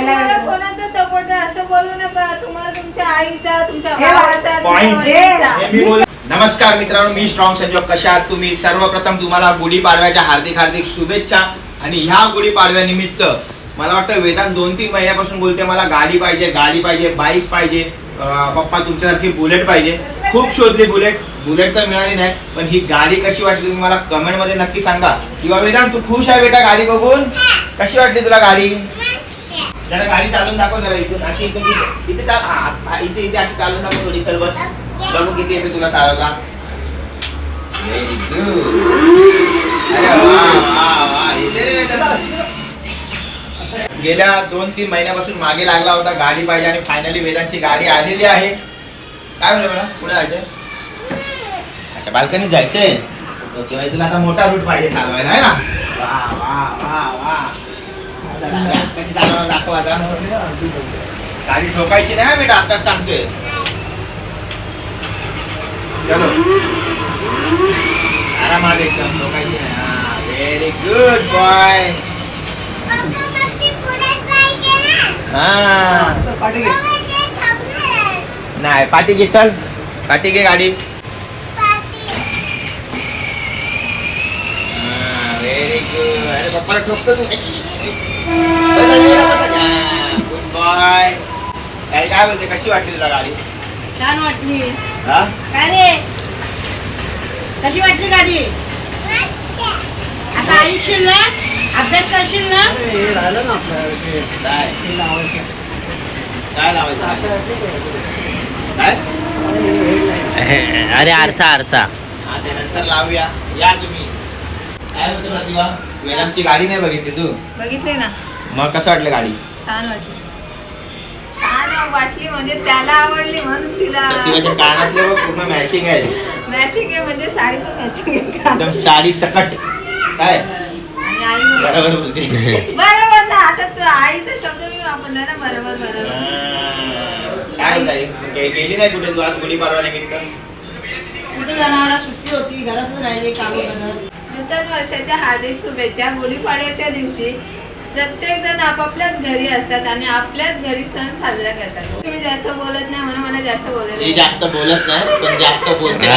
तुम्हाला द्यायला कोणाचा सपोर्ट आहे? असं बोलू नका. तुम्हाला तुमच्या आईचा तुमच्या भावाचा तुमच्या point. वडिलांचा. हे मी बोल- नमस्कार मित्रांनो मी स्ट्रॉंग संजोग. कशा आहात तुम्ही? सर्वप्रथम तुम्हाला गुढीपाडव्याच्या हार्दिक हार्दिक शुभेच्छा. आणि ह्या गुढीपाडव्यानिमित्त मला वाटतं वेदांत दोन तीन महिन्यापासून बोलते मला गाडी पाहिजे गाडी पाहिजे बाईक पाहिजे. अं, पप्पा तुमच्यासारखी बुलेट पाहिजे. खूप शोधली बुलेट बुलेट तर मिळाली नाही पण ही गाडी कशी वाटली तुम्ही मला कमेंटमध्ये नक्की सांगा. किंवा वेदांत तू खुश आहे बेटा गाडी बघून? कशी वाटली तुला गाडी? जरा गाडी चालून दाखव जरा इथून. अशी इथून इथे इथे चाल हा, इथे इथे अशी चालून दाखव थोडी. चल बस. बघू किती येते तुला चालवता. व्हेरी गुड अरे वा वा वा. रे वेदांत. गेल्या दोन तीन महिन्यापासून मागे लागला होता. गाडी पाहिजे आणि फायनली वेदांची गाडी आलेली आहे. काय म्हणलं मला पुढे जायचंय? अच्छा बाल्कनीत जायचंय. ओके तुला आता मोठा रूट पाहिजे चालवायला आहे ना? वा वा वा वा. कशी चालवणार दाखव आता गाडी ठोकायची नाही बेटा आताच सांगतोय. चलो. आरामात एकदम ठोकायची नाही. हा व्हेरी गुड बॉय हा. पाठी घे. नाही पाठी घे चल. पाठी घे गाडी व्हेरी ठोकतो तू गुड बॉय काय काय बोलते कशी वाटली तुला गाडी छान वाटली हा काय रे कशी वाटली गाडी आता ऐकशील ना अभ्यास करशील ना हे राहिलं ना आपलं ते. काय हे लावायचं. काय लावायचं असं काय अरे आरसा आरसा हा ते नंतर लावूया या तुम्ही काय बोलतो प्रतिभा वेदांची गाडी नाही बघितली तू? बघितले ना. मग कसं वाटलं गाडी? छान वाटली. छान वाटली म्हणजे त्याला आवडली म्हणून तिला. प्रतिभाच्या कानातले बघ पूर्ण मॅचिंग आहे. मॅचिंग आहे म्हणजे साडी पण मॅचिंग आहे का? एकदम साडी सकट. काय? आणि आई बरोबर बोलते. बरोबर ना आता तू आईचा शब्द मी वापरला ना बरोबर बरोबर. काय होत आहे गे- गेली नाही कुठे? तू आज गुढी पाडवा निमित्त? कुठे जाणार? सुट्टी होती घरातच राहिली काम करत नूतन वर्षाच्या हार्दिक शुभेच्छा. गुढीपाडव्याच्या दिवशी प्रत्येक जण आपापल्याच घरी असतात आणि आपल्याच घरी सण साजरा करतात. तुम्ही जास्त बोलत नाही म्हणून मला जास्त ही बोलत जास्त बोलत नाही पण जास्त बोलते?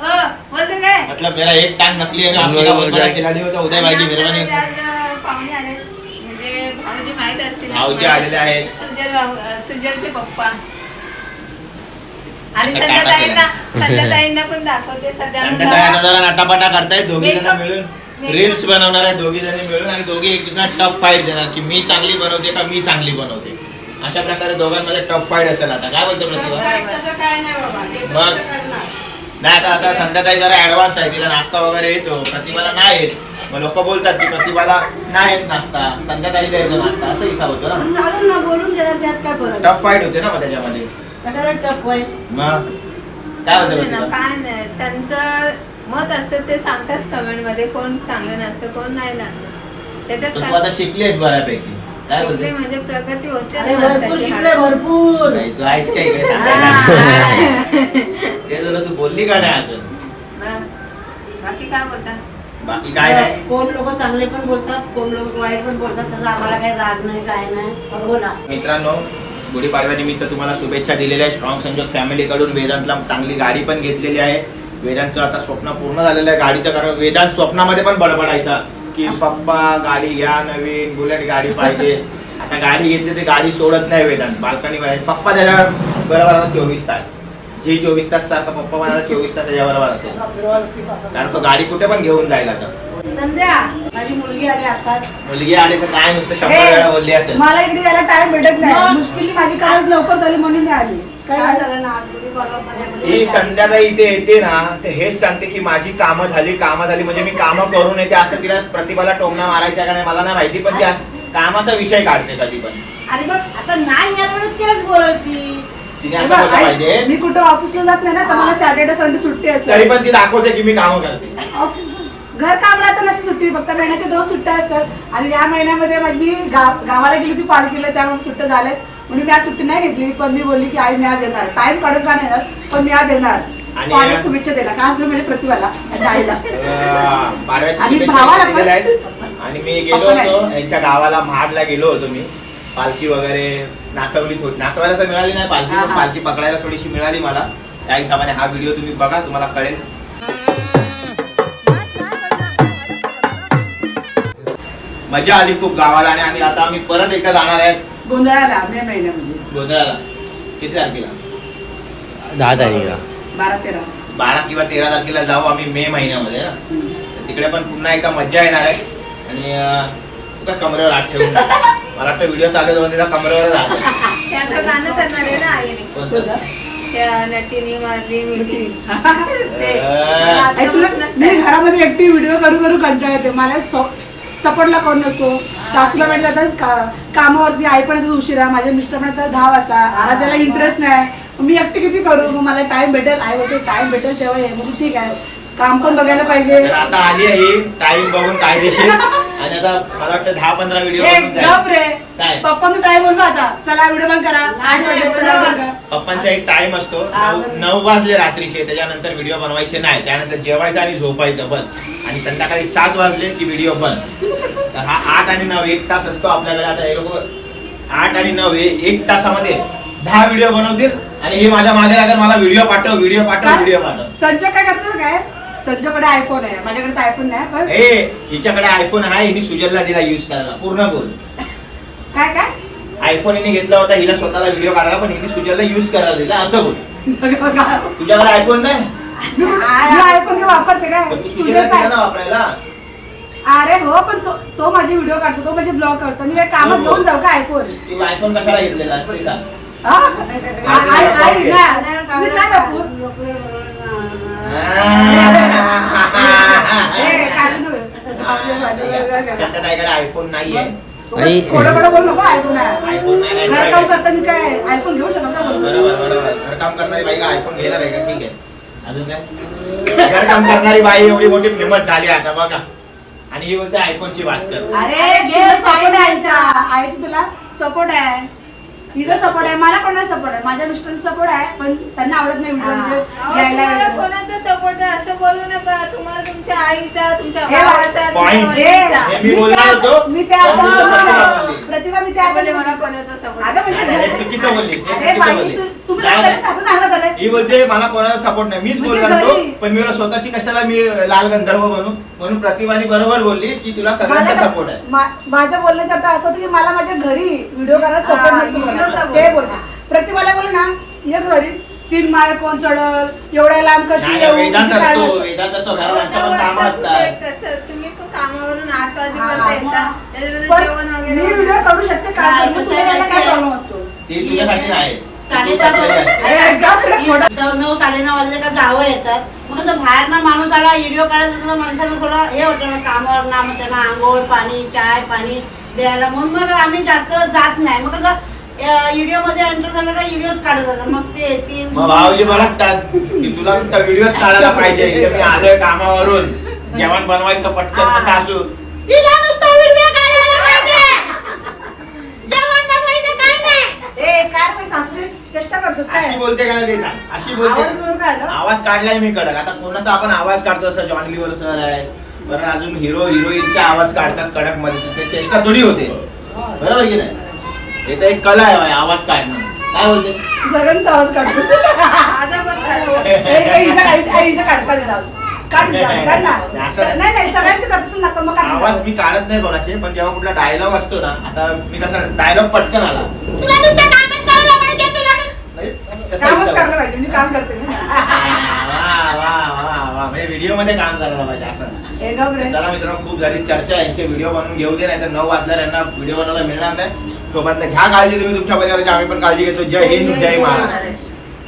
हो बोलते काय? मतलब मेरा एक टांग नकली है आपकी का बहुत बड़ा खिलाडी होता उदय भाई की मेहरबानी पाहुणे आले म्हणजे भाऊजी माहीत असतील ना भाऊजी. आलेले आहेत. सुजल सुजलचे पप्पा. आणि संध्याताईंना पण दाखवते सध्या संध्याताई जरा नटापटा करतायत दोघी जण Makeup- मिळून. makeup- रील्स बनवणार आहेत दोघी जणी मिळून आणि दोघी एक दुसऱ्या टफ फाईट देणार की मी चांगली बनवते का मी चांगली बनवते. अशा प्रकारे दोघांमध्ये टफ फाईट असेल आता. काय बोलतो प्रतिभा? तसं काय नाही बाबा ते पण मग? तसं करणार. नाही आता आता संध्याताई जरा ऍडव्हान्स आहे तिला नाश्ता वगैरे येतो. प्रतिभाला नाही येत. मग लोक बोलतात की प्रतिभाला नाही येत नाश्ता. संध्याताईला येतो नाश्ता. असं हिसाब होतो ना. चालून ना बोलून जरा त्यात काय फरक टफ फाईट होते ना मग त्याच्यामध्ये. मग? काय होतं ना? काय नाही. त्यांचं मत असतं ते सांगतात कमेंटमध्ये कोण चांगलं नसतं कोण नाही नसतं. त्याच्यात तर तू काय? आता शिकलीस बऱ्यापैकी. काय शिकले बोलते म्हणजे प्रगती होते अरे भरपूर माणसाची. शिकले भरपूर. नाही, तू आहेस का इकडे? हा. सांगायला ते तुला तू बोलली का नाही अजून? मग, बाकी काय बोलता? बाकी काय नाही. कोण लोक चांगले पण बोलतात कोण लोक वाईट पण बोलतात तसं आम्हाला काही राग नाही काय नाही. बोला मित्रांनो गुढीपाडव्यानिमित्त तुम्हाला शुभेच्छा दिलेल्या आहे स्ट्रॉंग संजोग फॅमिलीकडून वेदांतला चांगली गाडी पण घेतलेली आहे. वेदांतचं आता स्वप्न पूर्ण झालेलं आहे गाडीचं कारण वेदांत स्वप्नामध्ये पण बडबडायचा की पप्पा गाडी घ्या नवीन बुलेट गाडी पाहिजे. आता गाडी घेतली ते गाडी सोडत नाही वेदांत. बाल्कनी पप्पा त्याला बरोबर आता चोवीस तास. जे चोवीस तास सारखा पप्पा मला चोवीस तास त्याच्या बरोबर असेल. कारण तो गाडी कुठे पण घेऊन जाईल आता. संध्या माझी मुलगी आली आता. मुलगी आली तर काय नुसतं शंभर वेळा बोलली असेल. मला इकडे यायला टाइम भेटत नाही? मुश्किली माझी कामच लवकर झाली म्हणून मी आली. काय झालं? ना? आज माझ्या ही मुलीला संध्याकाळी इथे येते ना ते हेच सांगते की माझी कामं झाली कामं झाली म्हणजे मी कामं करून येते असं तिला प्रतिभाला टोमणा मारायचा का नाही मला नाही माहिती पण ती असं कामाचा विषय काढते कधी पण अरे मग आता नाही यावर तेच तिने असं बोललं पाहिजे. मी कुठं ऑफिसला जात नाही ना तर मला सॅटर्डे संडे सुट्टी तरी असते पण ती दाखवते की मी कामं करते. घर कामला तर नसते सुट्टी फक्त महिन्याचे दोन सुट्ट्या असतात. आणि या महिन्यामध्ये माझी मी गाव- गावाला गेली होती पालखीला त्यामुळे सुट्ट्या झाल्यात. म्हणून मी आज सुट्टी नाही घेतली पण मी बोलली की आई मी आज येणार. टाइम काढून का नाही येणार? पण मी आज येणार. आणि- शुभेच्छा दिला का आज म्हणजे प्रतिभाला आणि आईला? अं, आणि शुभेच्छा भावाला दिलेल्या पण? आहेत. आणि मी गेलो पप्पा नाही. होतो यांच्या गावाला महाडला गेलो होतो मी. पालखी वगैरे नाचवली थोडी नाचवायला तर मिळाली नाही पालखी पण हा. पालखी पकडायला थोडीशी मिळाली मला. त्या हिशोबाने हा व्हिडिओ तुम्ही बघा तुम्हाला कळेल. मजा आली खूप गावाला आणि आणि आता आम्ही परत एकदा जाणार आहेत. गोंधळाला मे महिन्यामध्ये. गोंधळाला. किती तारखेला? दहा तारीखला. बारा तेरा. बारा किंवा तेरा तारखेला जाऊ आम्ही मे महिन्यामध्ये ना. तर तिकडे पण पुन्हा एकदा मज्जा येणार आहे. आणि अं, तू काय कमरेवर हात ठेवून? मला वाटतं व्हिडिओ चालू होता त्याचा कमरेवर हात त्याचं गाणं करणार आहे ना आईने कोणतं? त्या नटीने मारली मिठी. ते. अं, आता Actually, बसूनच मी नाही. घरामध्ये एकटी व्हिडिओ करू करू कंटाळा येते. मला सपोर्टला कोण नसतो. सासूला भेटला तर का- कामावरती आई पण येते उशिरा. माझ्या मिस्टर पण येतात दहा वाजता. मला त्याला इंटरेस्ट नाही. मग मी एकटी किती करू? मग मला टाइम भेटेल. आई बोलते टाइम भेटेल तेव्हा ये. मग ठीक आहे. काम पण बघायला पाहिजे. तर आता आली आहे टाइम बघून कायदेशीर. मला वाटतं दहा पंधरा व्हिडिओ गप रे. काय? आता. चला करा. पप्पांचा एक टाइम असतो. नऊ- वाजले रात्रीचे त्याच्यानंतर व्हिडिओ बनवायचे नाही. त्यानंतर जेवायचं आणि झोपायचं बस. आणि संध्याकाळी सात वाजले की व्हिडिओ बंद. तर हा आठ आणि नऊ एक तास असतो आपल्याकडे. आता हे लोक आठ आणि नऊ हे एक तासामध्ये दहा व्हिडिओ बनवतील आणि हे माझ्या मागे लागेल. मला व्हिडिओ पाठव व्हिडिओ पाठव व्हिडिओ पाठव. संजय काय करतो काय? संजयकडे आयफोन आहे. माझ्याकडे तर आयफोन नाही पण ए हिच्याकडे आयफोन आहे हिने सुजलला दिला युज करायला. पूर्ण बोल. काय काय? आयफोन हिने घेतला होता हिला स्वतःला व्हिडिओ काढायला पण हिने सुजलला युज करायला दिला. असं बोल. तुझ्याकडे आयफोन नाही? आयफोन वापरते काय? तर तू सुजलला दिला ना वापरायला. अरे हो पण तो तो माझे व्हिडिओ काढतो तो माझे ब्लॉग करतो मी काय कामात. घेऊन जाऊ का आयफोन तू आयफोन कशाला घेतलेला सांग. हा? मी काय दाखवू? सत्याताईकडे आयफोन नाहीये. आणि- खोटं खोटं बोल नको आयफोन आहे. आयफोन नाही काय घर काम करताना काय आयफोन घेऊ शकत का बोलतोस? बरोबर बरोबर. घर काम करणारी बाई का आयफोन घेणार आहे का? ठीक आहे. अजून काय? घर काम करणारी बाई एवढी मोठी फेमस झाली आता बघा. आणि ही बोलते आयफोनची बात कर. अरे घे सपोर्ट आहे आईचा. आईचा तुला सपोर्ट आहे. तिचा सपोर्ट आहे मला कोणाचा सपोर्ट आहे माझ्या मिस्टरांचा सपोर्ट आहे पण त्यांना आवडत नाही म्हणजे घ्यायला तुम्हाला येतो. कोणाचा सपोर्ट आहे असं बोलू नका तुम्हाला तुमच्या आईचा तुमच्या हे भावाचा point. तुमच्या हे, वडिलांचा. हे मी बोलणार त्या- होतो, मी त्या पण तुला प्रतिभा मी त्या बोलले मला कोणाचा अगं सपोर्ट म्हणजे नाही, नाही, हे चुकीचं बोलली हे अरे चुकीचं बाई, बोलली तू- तुम्ही नाही, आपल्याला नाही. साधं सांगत आले. ही बोलते मला कोणाचा सपोर्ट नाही. मीच म्हणजे बोलणार होतो घरी. पण मी स्वतःची कशाला मी लाल गंधर्व बनू? म्हणून प्रतिभाने बरोबर बोलली की तुला सगळ्यांचा सपोर्ट आहे. मा- माझं बोलण्याचा अर्थ असं होतं की मला माझ्या घरी व्हिडिओ करायला हा, सपोर्ट नसतो व्हिडिओचा मला. बोल. ते बोल. प्रतिभाला बोल ना ये घरी. तीन माळ कोण चढल? एवढ्या लांब कशी नाही, येऊ? वेदांत किती काय असतो नसतं. वेदांत असतो घरांच्या पण काम असतात. कसं तुम्ही पण कामावरून आठ हा, वाजेपर्यंत येता. त्याच्यानंतर पण जेवण मी वगैरे व्हिडिओ करू शकते का? काय? प्रॉब्लेम असतो? ते तुझ्यासाठी आहे. साडेसात. नऊ नऊ साडेनऊ वाजले का जावं येतात. मग कसं बाहेर ना माणूस आला व्हिडिओ काढायचं तर माणसाला थोडं हे होतं ना कामावर ना मग त्यांना आंघोळ पाणी चाय पाणी द्यायला. म्हणून मग आम्ही जास्त जात नाही. मग कसं व्हिडिओमध्ये एंटर झालं का व्हिडिओच काढत जातात मग ते येतील. मग भाऊजी बघतात की तुला व्हिडिओच काढायला पाहिजे. मी आलोय कामावरून. जेवण बनवायचं पटकन. सासू ए काय रे सासू चेष्टा करतोस काय अशी बोलते का नाही ते सांग. अशी आवाज बोलते करून काय आलं? आवाज काढलाय मी कडक. आता कोणाचा आपण आवाज काढतो असं जॉन लिव्हर सर आहे. बरं अजून हिरो हिरोईनचे आवाज काढतात कडकमध्ये. ते चेष्टा थोडी होते. बरोबर की नाही? हे तर एक कला आहे बाई, आवाज काढणं. काय बोलते? सगळ्यांचा आवाज काढतोस माझा पण काढतो. ए, ए, हिचं काढ, ए, हिचं काढ, काढ हिचं आवाज. काढ हिचं आवाज, काढ ना. असं- नाही. नाही सगळ्यांचे करतोस ना तर मग काढ हिचं आवाज. मी काढत नाही कोणाचे पण जेव्हा कुठला डायलॉग असतो ना आता मी कसा डायलॉग पटकन आला. मध्ये काम करायला पाहिजे असं चला मित्रांनो खूप झाली चर्चा. यांचे व्हिडिओ बनवून घेऊ दे नाही तर नऊ वाजल्यावर यांना व्हिडिओ बनवायला मिळणार नाही. तोपर्यंत घ्या काळजी तुम्ही तुमच्या परिवाराची आम्ही पण काळजी घेतो. जय हिंद जय महाराष्ट्र.